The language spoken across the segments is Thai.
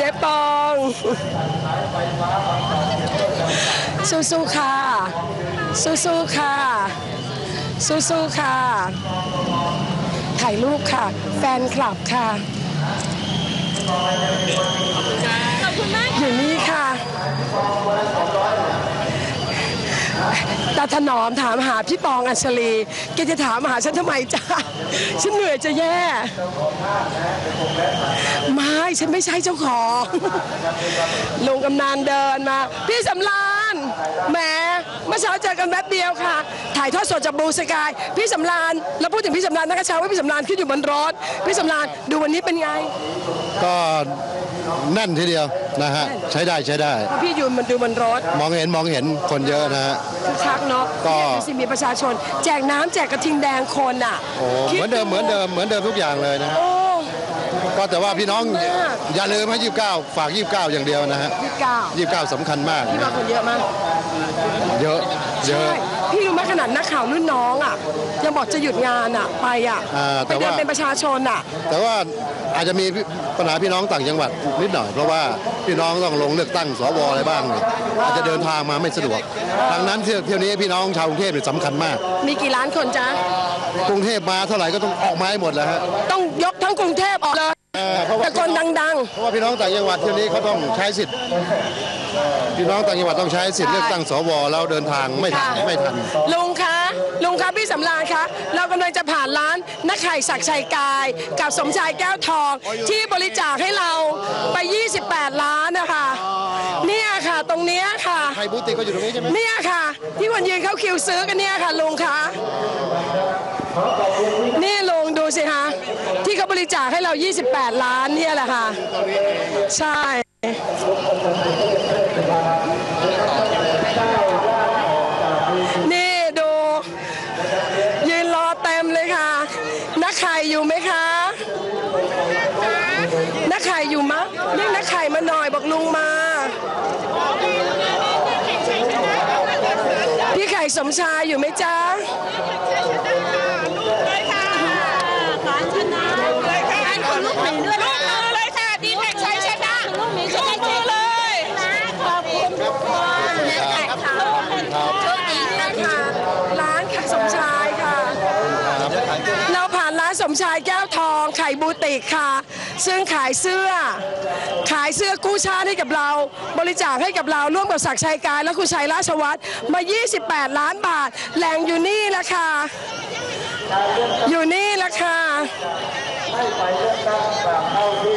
เจ๊ปอง สู้ๆค่ะ สู้ๆค่ะ สู้ๆค่ะ ถ่ายรูปค่ะ แฟนคลับค่ะขอบคุณมากอยู่นี่ค่ะ ตาถนอมถามหาพี่ปองอัญชลีแกจะถามหาฉันทำไมจ้าฉันเหนื่อยจะแย่ ไม่ฉันไม่ใช่เจ้าของลุงกำนันเดินมา พี่สำรานแหมเมื่อเช้าเจอกันแป๊บเดียวค่ะ ถ่ายทอดสดจากบลูสกายพี่สำรานแล้วพูดถึงพี่สำรานนักเช้าว่าพี่สำรานขึ้นอยู่บนรถพี่สำรานดูวันนี้เป็นไง ก็ แน่นทีเดียวนะฮะใช้ได้ใช้ได้เพราะพี่อยู่มันดูบนรถ มองเห็นมองเห็นคนเยอะนะฮะคึกคักเนาะก็เนี่ยดูสิมีประชาชน แจกน้ำแจกกระทิงแดงคนอะโอ้คิเหมือนเดิมเหมือนเดิมเหมือนเดิมทุกอย่างเลยนะฮะโอ้ก็แต่ว่าพี่น้องขอบคุณมากอย่าลืมให้ยี่สิบเก้าฝากยี่สิบเก้าอย่างเดียวนะฮะยี่สิบเก้ายี่สิบเก้าสำคัญมากพี่มาคนเยอะมากเยอะเยใช่อะ พี่รู้ไหมขนาดนักข่าวรุ่นน้องอะยังบอกจะหยุดงานอะไปอะอ่าแต่ไปเดินว่า เป็นประชาชนอะ แต่ว่าอาจจะมีปัญหาพี่น้องต่างจังหวัดนิดหน่อย เพราะว่าพี่น้องต้องลงเลือกตั้งสวอะไรบ้างเนี่ยอาจจะเดินทางมาไม่สะดวกดังนั้นเที่ยวเที่ยวนี้พี่น้องชาวกรุงเทพเนี่ยสำคัญมาก มีกี่ล้านคนจ๊ะ กรุงเทพมาเท่าไหร่ก็ต้องออกมาให้หมดแล้วฮะต้องยกทั้งกรุงเทพออกเลยเออเพราะว่าตะโกนดังเพราะว่าพี่น้องต่างจังหวัดเที่ยวนี้เขาต้องใช้สิทธิ์ พี่น้องต่างจังหวัดต้องใช้สิทธิ์เลือกตั้งสวแล้วเดินทางไม่ทันไม่ทันๆลุงคะลุงคะพี่สำราญคะเรากำลังจะผ่านร้านนักไข่ศักดิ์ชัยกาย กับสมชายแก้วทองที่บริจาคให้เราไป 28 ล้านนะคะเนี่ยค่ะตรงเนี้ยค่ะไทยบูติกก็อยู่ตรงนี้ใช่ไหมเนี่ยค่ะ ที่คนยืนเข้าคิวซื้อกันเนี่ยค่ะลุงคะนี่ลุงดูสิคะที่เขาบริจาคให้เรา 28 ล้านเนี่ยแหละค่ะ ใช่ นี่ดู ยืนรอเต็มเลยค่ะ นักไข่อยู่ไหมคะ นักไข่อยู่มะเรียกนักไข่มาหน่อยบอกลุงมา พี่ไข่สมชายอยู่ไหมจ๊ะ เลยค่ะขอชนะเลยค่ะขอบคุณลูกหมีด้วยลูกมือเลยค่ะดีแท็กชัยชนะลูกหมีชนะมือเลยนะขอบคุณทุกคนนะคะโชคดีนะคะ ร้านไข่สมชายค่ะ เราผ่านร้าน สมชายแก้วทองไข่บูติกค่ะ ซึ่งขายเสื้อ ขายเสื้อกู้ชาติให้กับเรา บริจาคให้กับเราร่วมกับศักดิ์ชัยกายและคุณชัยราชวัตรมา 28 ล้านบาทแหล่งอยู่นี่แหละค่ะอยู่นี่แหละค่ะ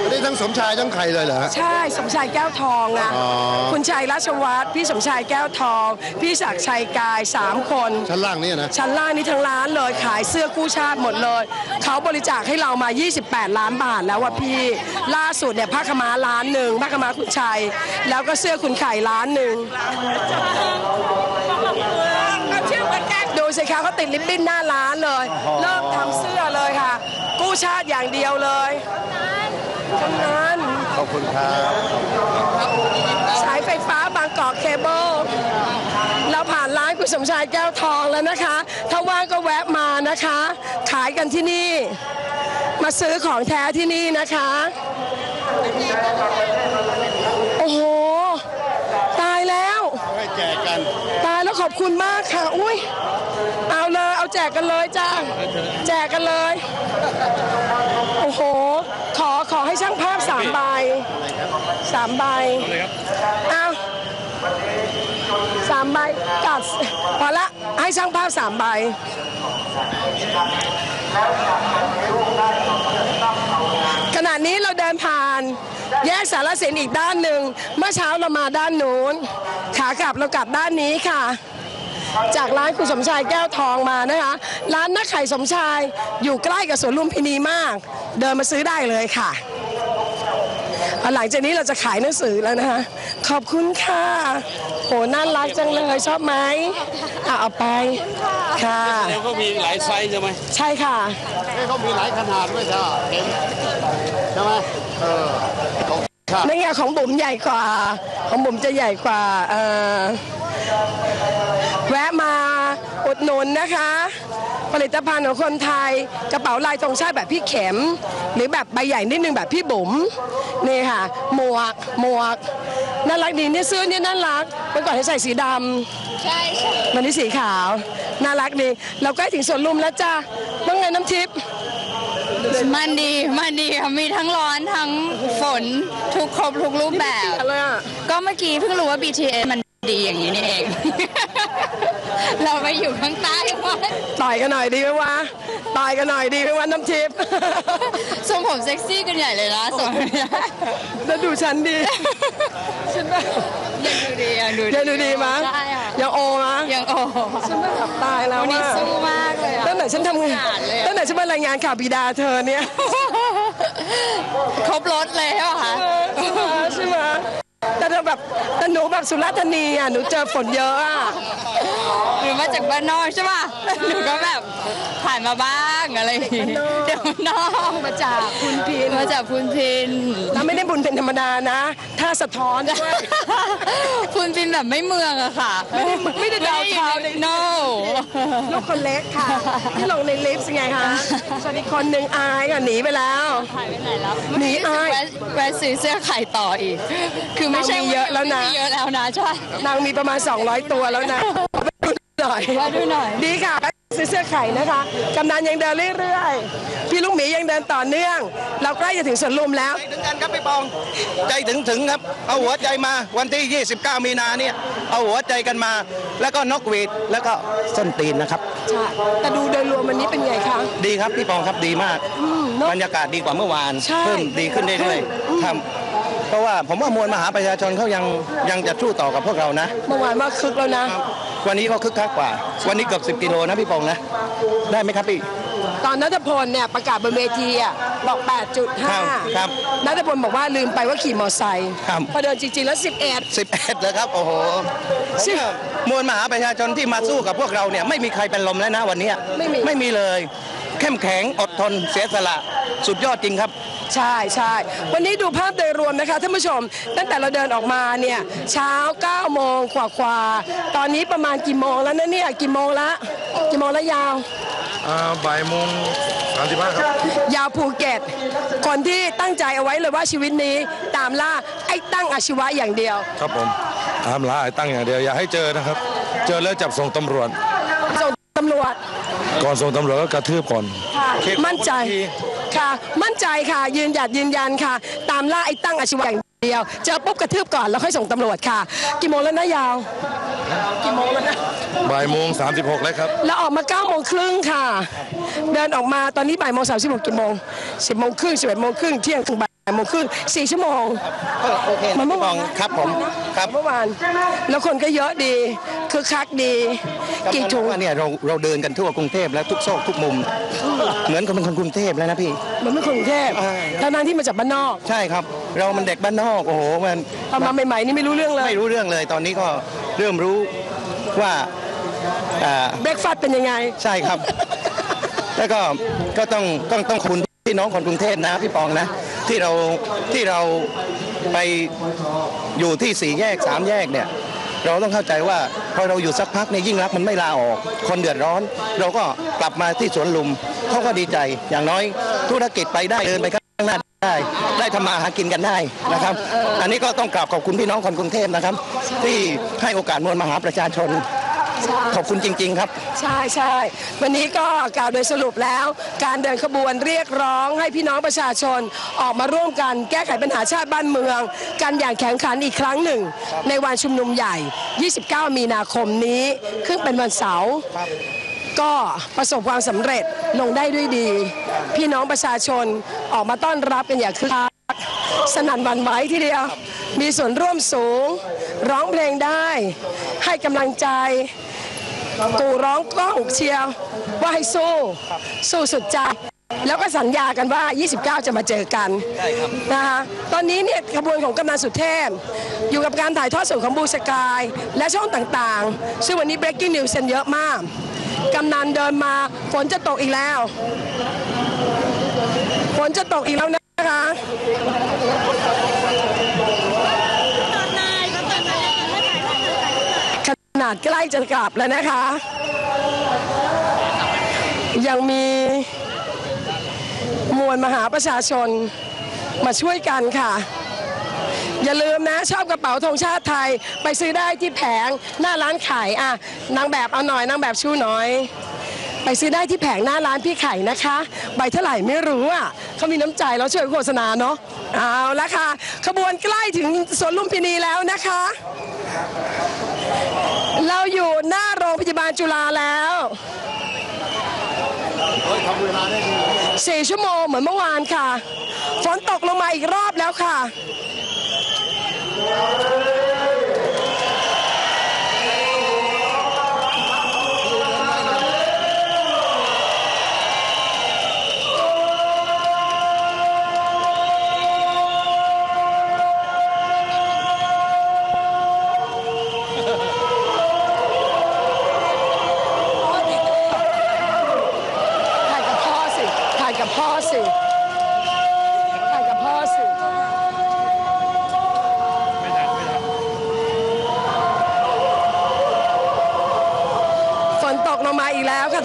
อันนี้ทั้งสมชายทั้งไข่เลยเหรอฮะ ใช่สมชายแก้วทองอะอ๋อ คุณชัยราชวัตรพี่สมชายแก้วทอง พี่ศักดิ์ชัยกายสามคน ชั้นล่างนี่นะ ชั้นล่างนี่ทั้งร้านเลยขายเสื้อกู้ชาติหมดเลย เขาบริจาคให้เรามา 28 ล้านบาทแล้วว่าพี่ ล่าสุดเนี่ยผ้าขาวม้าล้านหนึ่งผ้าขาวม้าคุณชัย แล้วก็เสื้อคุณไข่ล้านหนึ่งเอาเชื่อเหมือนกันดูสิคะเขาติดลิปบิ้นหน้าร้านเลย เริ่มทำเสื้อเลยค่ะ กู้ชาติอย่างเดียวเลยทั้งนั้นขอบคุณครับสายไฟฟ้าบางกอกเคเบิลเราผ่านร้านคุณสมชายแก้วทองแล้วนะคะ ถ้าว่างก็แวะมานะคะ ขายกันที่นี่ มาซื้อของแท้ที่นี่นะคะ โอ้โห ตายแล้ว ให้แจกกัน ตายแล้วขอบคุณมากค่ะ อุ้ยเอาเลยเอาแจกกันเลยจ้าแจกกันเลย โอ้โห ขอขอให้ช่างภาพสามใบสามใบเอาสามใบกัดพอละให้ช่างภาพสามใบ นี้เราเดินผ่านแยกสารสินอีกด้านหนึ่ง เมื่อเช้าเรามาด้านนู้น ขากลับเรากลับด้านนี้ค่ะ จากร้านคุณสมชายแก้วทองมานะคะ ร้านนักไข่สมชายอยู่ใกล้กับสวนลุมพินีมาก เดินมาซื้อได้เลยค่ะอะหลังจากนี้เราจะขายหนังสือแล้วนะคะ ขอบคุณค่ะ โห น่ารักจังเลยชอบไหมอะเอาไป ค่ะ แล้วก็มีหลายไซส์ใช่ไหมใช่ค่ะ เขามีหลายขนาดด้วยจ้าเห็น ใช่ไหมเออครับนี่ไงของบุ๋มใหญ่กว่า ของบุ๋มจะใหญ่กว่าเออแวะมาอุดหนุนนะคะ ผลิตภัณฑ์ของคนไทยกระเป๋าลายธงชาติแบบพี่เข็ม หรือแบบใบใหญ่นิดนึงแบบพี่บุ๋มนี่ค่ะ หมวกหมวกน่ารักดีเนี่ยเสื้อเนี่ยน่ารักเมื่อก่อนให้ใส่สีดำใช่ใช่วันนี้สีขาว น่ารักดี เราใกล้ถึงสวนลุมแล้วจ้าว่าไงน้ำทิพย์ มันดีมันดีค่ะมีทั้งร้อนทั้งฝนทุกครบทุกรูปแบบอะไรอะก็เมื่อกี้เพิ่งรู้ว่า BTS มันดีอย่างนี้นี่เอง เราไปอยู่ข้างใต้วัดต่อยกันหน่อยดีไหมวะต่อยกันหน่อยดีไหมวะน้ำทิพย์ ทรงผมเซ็กซี่กันใหญ่เลยนะสมัยนี้แล้วดูฉันดี ฉันแบบยังดูดียังดูดียังดูดีมั้ยใช่ค่ะยังโอมั้ยยังโอ้ฉันแบบตายแล้ววันนี้ว่าสู้มากเลยอะตั้งแต่ฉันทำงานขนาดเลยอะตั้งแต่ฉันมารายงานข่าวบิดาเธอเนี่ยครบรถเลยใช่ปะคะใช่ไหมใช่ไหมแต่เธอแบบแต่หนูแบบสุราษฎร์ธานีอะหนูเจอฝนเยอะอะหรือมาจากบ้านนอกใช่ป่ะหนูก็แบบ ผ่านมาบ้างอะไรอย่างงี้เดี๋ยวบ้านนอกมาจากคุณพีนมาจากพุนพิน แล้วไม่ได้บุญเป็นธรรมดานะ ถ้าสะท้อนด้วยพุนพินแบบไม่เมืองอะค่ะ ไม่ได้ไม่ได้ดาวเท้าในโนลูกคนเล็กค่ะ ที่ลงในลิฟต์ไงคะส่วนอีกคนหนึ่งอายก็หนีไปแล้วหายไปไหนแล้วหนีอายแวะแวะซื้อเสื้อไข่ต่ออีก คือไม่ใช่เรามีเยอะแล้วนะไม่มีเยอะแล้วนะใช่นางมีประมาณ 200 ตัวแล้วนะไปดูหน่อยมาดูหน่อย ดีค่ะไป ซื้อเสื้อไข่นะคะ กำนันยังเดินเรื่อยๆ พี่ลูกหมียังเดินต่อเนื่อง เราใกล้จะถึงสวนลุมแล้วถึงกันครับพี่ปอง ใจถึงถึงครับ เอาหัวใจมาวันที่ 29 มีนาเนี่ย เอาหัวใจกันมา แล้วก็นกหวีดแล้วก็ส้นตีนนะครับ ใช่ แต่ดูโดยรวมวันนี้เป็นไงคะ ดีครับพี่ปองครับดีมากเนอะบรรยากาศดีกว่าเมื่อวานใช่เพิ่มดีขึ้นเรื่อยๆครับเพราะว่าผมว่ามวลมหาประชาชนเขายังยังจะสู้ต่อกับพวกเรานะ เมื่อวานว่าคึกแล้วนะ วันนี้ก็คึกคักกว่า วันนี้เกือบ10กิโลนะพี่ปองนะ ได้ไหมครับพี่ ตอนนัทพลเนี่ยประกาศบนเวทีอะบอกครับครับ8.5นัทพลบอกว่าลืมไปว่าขี่มอเตอร์ไซค์ครับพอเดินจริงๆแล้ว 11 11เลยครับ โอ้โหผมว่ามวลมหาประชาชนที่มาสู้กับพวกเราเนี่ยไม่มีใครเป็นลมแล้วนะวันเนี้ยไม่มีไม่มีเลย เข้มแข็งอดทนเสียสละ สุดยอดจริงครับ ใช่ใช่วันนี้ดูภาพโดยรวมนะคะท่านผู้ชม ตั้งแต่เราเดินออกมาเนี่ยเช้า9โมงกว่าๆตอนนี้ประมาณกี่โมงแล้วนะเนี่ยกี่โมงละกี่โมงละยาวอ่าบ่ายโมงสามสิบห้าครับ ยาวภูเก็ต คนที่ตั้งใจเอาไว้เลยว่าชีวิตนี้ตามล่าไอ้ตั้งอาชีวะอย่างเดียว ครับผมตามล่าไอ้ตั้งอย่างเดียวอย่าให้เจอนะครับ เจอแล้วจับส่งตำรวจ ส่งตำรวจ ก่อนส่งตำรวจก็กระทืบก่อนค่ะเค้กมั่นใจขอบ คุณทีค่ะ มั่นใจค่ะ ยืนหยัดยืนยันค่ะ ตามล่าไอ้ตั้งอาชีวะอย่างเดียว เจอปุ๊บกระทืบก่อนแล้วค่อยส่งตำรวจค่ะ กี่โมงแล้วนะยาว กี่โมงแล้วนะ บ่ายโมงสามสิบหกแล้วครับ เราออกมา9ก้าโมงครึ่งค่ะ เดินออกมาตอนนี้บ่ายโมงสามสิบหกกี่โมงสิบโมงครึ่งสิบเอ็ดโมงครึ่งเที่ยงถึงบ่าย โมงครึ่งสี่ชั่วโมงโอเคมันเมื่อวานพี่ปองครับผมครับเมื่อวาน แล้วคนก็เยอะดีคือคักดีกี่ถุงว่าเนี่ยเราเราเดินกันทั่วกรุงเทพแล้วทุกซอกทุกมุม เหมือนกับเป็นคนกรุงเทพแล้วนะพี่มันไม่คนกรุงเทพใช่ทั้งนั้นที่มาจากบ้านนอก ใช่ครับ เรามันเด็กบ้านนอกโอ้โหมันตอนมาใหม่ๆนี่ไม่รู้เรื่องเลยไม่รู้เรื่องเลยตอนนี้ก็เริ่มรู้ว่าอ่าเบรกฟาสต์เป็นยังไง ใช่ครับ แล้วก็ก็ต้องต้องต้องขอบคุณพี่น้องคนกรุงเทพนะพี่ปองนะ ที่เราที่เราไปอยู่ที่สี่แยกสามแยกเนี่ยเราต้องเข้าใจว่าพอเราอยู่สักพักเนี่ยยิ่งรักมันไม่ลาออก คนเดือดร้อน เราก็กลับมาที่สวนลุมเขาก็ดีใจอย่างน้อยธุรกิจไปได้เดินไปข้างหน้าได้ได้ทำมาหากินกันได้นะครับ อันนี้ก็ต้องกราบขอบคุณพี่น้องคนกรุงเทพนะครับ ที่ให้โอกาสมวลมหาประชาชน ขอบคุณจริง ๆ ครับ ใช่ใช่วันนี้ก็กล่าวโดยสรุปแล้ว การเดินขบวนเรียกร้องให้พี่น้องประชาชนออกมาร่วมกันแก้ไขปัญหาชาติบ้านเมือง กันอย่างแข็งขันอีกครั้งหนึ่ง ในวันชุมนุมใหญ่ 29 มีนาคมนี้ซึ่งเป็นวันเสาร์ก็ประสบความสำเร็จลงได้ด้วยดี พี่น้องประชาชนออกมาต้อนรับกันอย่างคึกคักสนั่นหวันไหวทีเดียว มีส่วนร่วมสูง ร้องเพลงได้ ให้กำลังใจ กูร้องกล้องเชียร์ว่าให้สู้ สู้สุดใจ แล้วก็สัญญากันว่า 29 จะมาเจอกันนะคะตอนนี้เนี่ยขบวนของกำนันสุเทพ อยู่กับการถ่ายทอดสดของบูสกาย และช่องต่างๆ ซึ่งวันนี้ breaking news เยอะมาก กำนันเดินมาฝนจะตกอีกแล้ว ฝนจะตกอีกแล้วนะคะ นาดใกล้จะกลับแล้วนะคะ ยังมีมวลมหาประชาชนมาช่วยกันค่ะ อย่าลืมนะชอบกระเป๋าธงชาติไทยไปซื้อได้ที่แผงหน้าร้านขายอะนางแบบเอาหน่อยนางแบบชูหน่อย ไปซื้อได้ที่แผงหน้าร้านพี่ไข่นะคะ ใบเท่าไหร่ไม่รู้อะเขามีน้ำใจแล้วช่วยโฆษณาเนาะเอาละค่ะ ขบวนใกล้ถึงสวนลุมพินีแล้วนะคะ เราอยู่หน้าโรงพยาบาลจุฬาแล้วสี่ชั่วโมงเหมือนเมื่อวานค่ะ ฝนตกลงมาอีกรอบแล้วค่ะ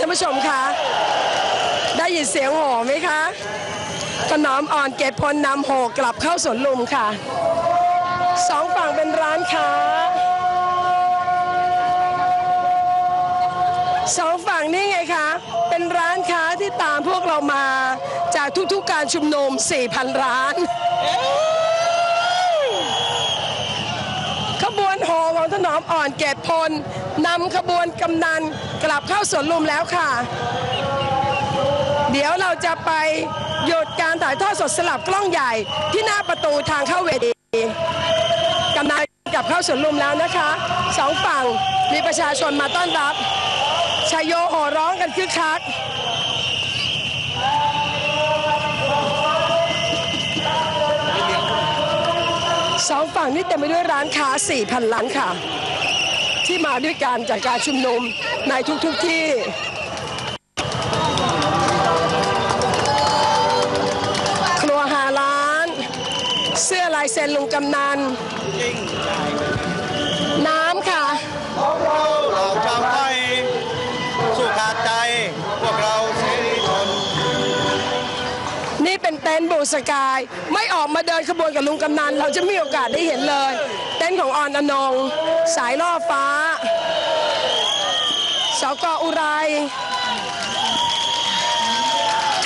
านผู้ชมคะได้ยินเสียงโห่ไหมคะขนอมอ่อนเกตพลนำโห่กลับเข้าสวนลุมค่ะสองฝั่งเป็นร้านค้าสองฝั่งนี่ไงคะ เป็นร้านค้าที่ตามพวกเรามาจากทุกๆการชุมนุม4,000 ร้าน ขบวนโหของถ นอมอ่อนเกตพลนำขบวนกำนันกลับเข้าสวนลุมแล้วค่ะ เดี๋ยวเราจะไปหยุดการถ่ายทอดสดสลับกล้องใหญ่ที่หน้าประตูทางเข้าเวทีกำนันกลับเข้าสวนลุมแล้วนะคะสองฝั่งมีประชาชนมาต้อนรับชายโยโห่ร้องกันคึกคัก สองฝั่งนี้เต็มไปด้วยร้านค้า 4,000 ล้านค่ะ ที่มาด้วยการจากการชุมนุมในทุกๆทที่ ครัวหาร้าน เสื้อลายเซ็นลุงกำนัน ต็นท์บูสกาย ไม่ออกมาเดินขบวนกับลุงกำนัน เราจะไม่มีโอกาสได้เห็นเลย เต็นท์ของออนอนง สายล่อฟ้าสกอุไร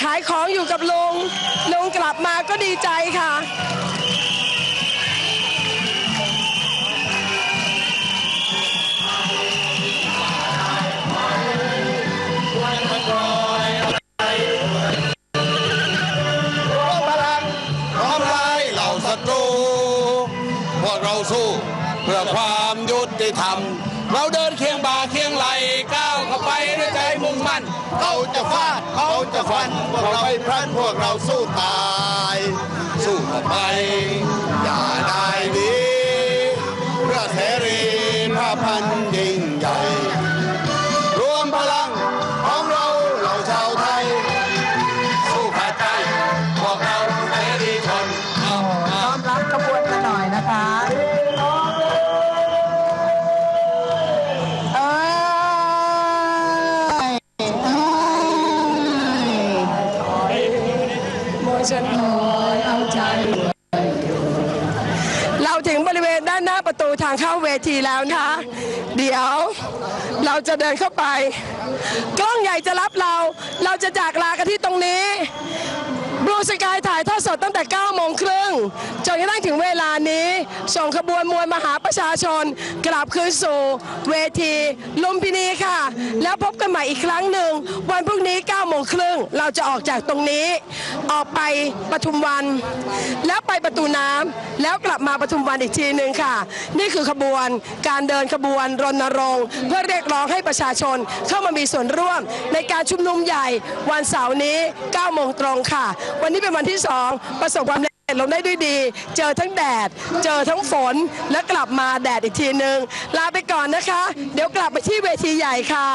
ขายของอยู่กับลุงลุงกลับมาก็ดีใจค่ะ พันยิ่งใหญ่ รวมพลังของเราเหล่าชาวไทย สู้ขาดใจพวกเราเสรีชนต้อนรับขบวนกันหน่อยนะคะเอ้ยเอ้ยมวยชนคอยเอาใจ ถึงบริเวณด้านหน้าประตูทางเข้าเวทีแล้วนะคะ เดี๋ยวเราจะเดินเข้าไป กล้องใหญ่จะรับเรา เราจะจากลากันที่ตรงนี้ บลูสกายถ่ายทอดสดตั้งแต่9โมงครึ่งจนกระทั่งถึงเวลานี้ ส่งขบวนมวลมหาประชาชน กลับคืนสู่เวทีลุมพินีค่ะ แล้วพบกันใหม่อีกครั้งหนึ่ง วันพรุ่งนี้9โมงครึ่งเราจะออกจากตรงนี้ ออกไปปทุมวัน แล้วไปประตูน้ำแล้วกลับมาปทุมวันอีกทีหนึ่งค่ะ นี่คือขบวนการเดินขบวนรณรงค์เพื่อเรียกร้องให้ประชาชนเข้ามามีส่วนร่วมในการชุมนุมใหญ่วันเสาร์นี้9โมงตรงค่ะวันนี้เป็นวันที่ 2 ประสบความสำเร็จลงได้ด้วยดี เจอทั้งแดด เจอทั้งฝน และกลับมาแดดอีกทีหนึ่งลาไปก่อนนะคะ เดี๋ยวกลับไปที่เวทีใหญ่ค่ะ